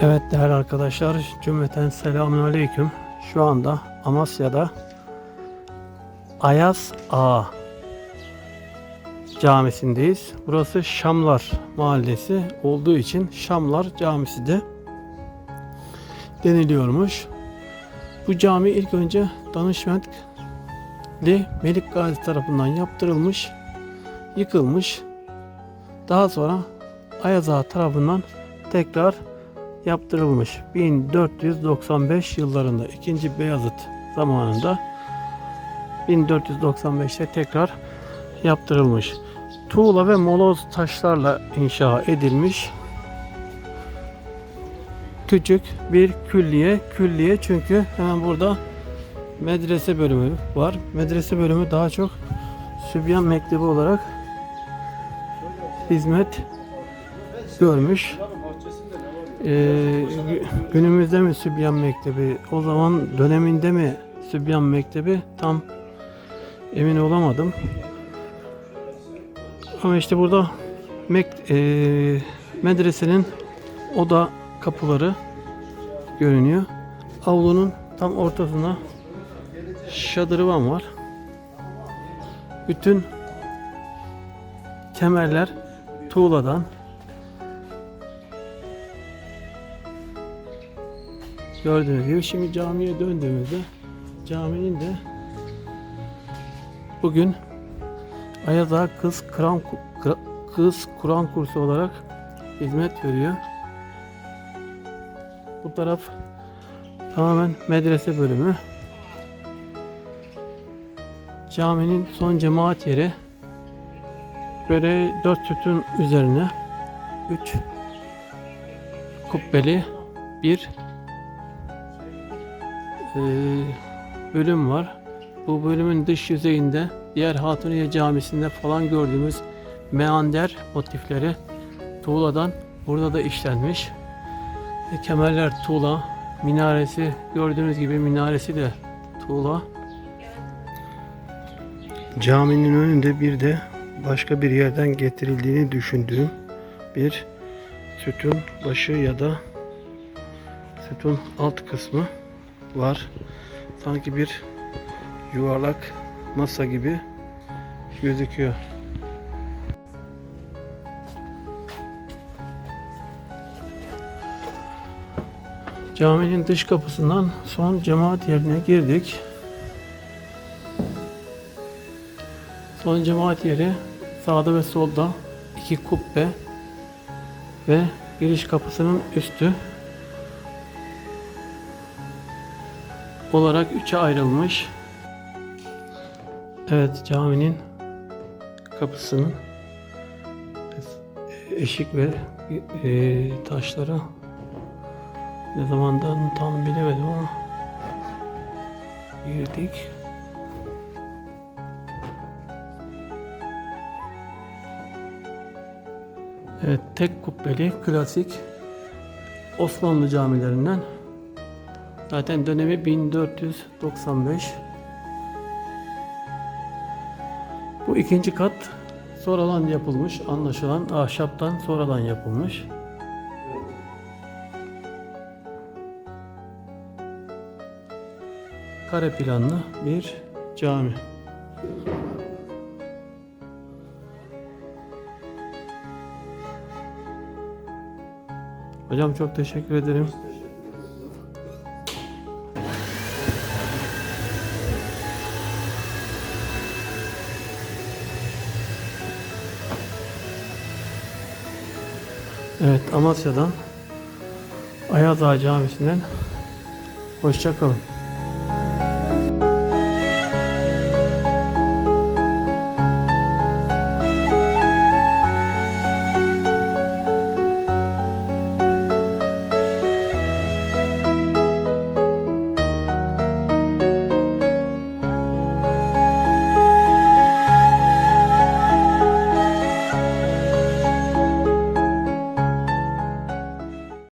Evet değerli arkadaşlar, cümleten selamun aleyküm. Şu anda Amasya'da Ayas Ağa camisindeyiz. Burası Şamlar mahallesi olduğu için Şamlar Camisi de deniliyormuş. Bu cami ilk önce Danışmentli Melik Gazi tarafından yaptırılmış, yıkılmış. Daha sonra Ayaz Ağa tarafından tekrar yaptırılmış. 1495 yıllarında 2. Beyazıt zamanında 1495'te tekrar yaptırılmış. Tuğla ve moloz taşlarla inşa edilmiş. Küçük bir külliye. Külliye çünkü hemen burada medrese bölümü var. Medrese bölümü daha çok Sübyan Mektebi olarak hizmet görmüş. Ee, gü- günümüzde mi Sübyan Mektebi, o zaman döneminde mi Sübyan Mektebi tam emin olamadım. Ama işte burada mek- ee, medresenin oda kapıları görünüyor. Avlunun tam ortasına şadırvan var. Bütün kemerler tuğladan Gördüğünüz gibi şimdi camiye döndüğümüzde caminin de bugün Ayaz Ağa Kız Kur'an Kı- Kız Kur'an kursu olarak hizmet veriyor. Bu taraf tamamen medrese bölümü. Caminin son cemaat yeri böyle dört sütun üzerine üç kubbeli bir e, bölüm var. Bu bölümün dış yüzeyinde diğer Hatuniye Camisi'nde falan gördüğümüz meander motifleri tuğladan burada da işlenmiş. E, kemerler tuğla, minaresi gördüğünüz gibi minaresi de tuğla. Caminin önünde bir de başka bir yerden getirildiğini düşündüğüm bir sütun başı ya da sütun alt kısmı var. Sanki bir yuvarlak masa gibi gözüküyor. Caminin dış kapısından son cemaat yerine girdik. Son cemaat yeri sağda ve solda iki kubbe ve giriş kapısının üstü olarak üçe ayrılmış. Evet caminin kapısının eşik ve e, taşları ne zamandan tam bilemedim ama girdik. Evet tek kubbeli klasik Osmanlı camilerinden Zaten dönemi 1495. Bu ikinci kat sonradan yapılmış. Anlaşılan ahşaptan sonradan yapılmış. Kare planlı bir cami. Hocam çok teşekkür ederim. Evet Amasya'dan Ayaz Ağa Camisi'nden hoşça kalın.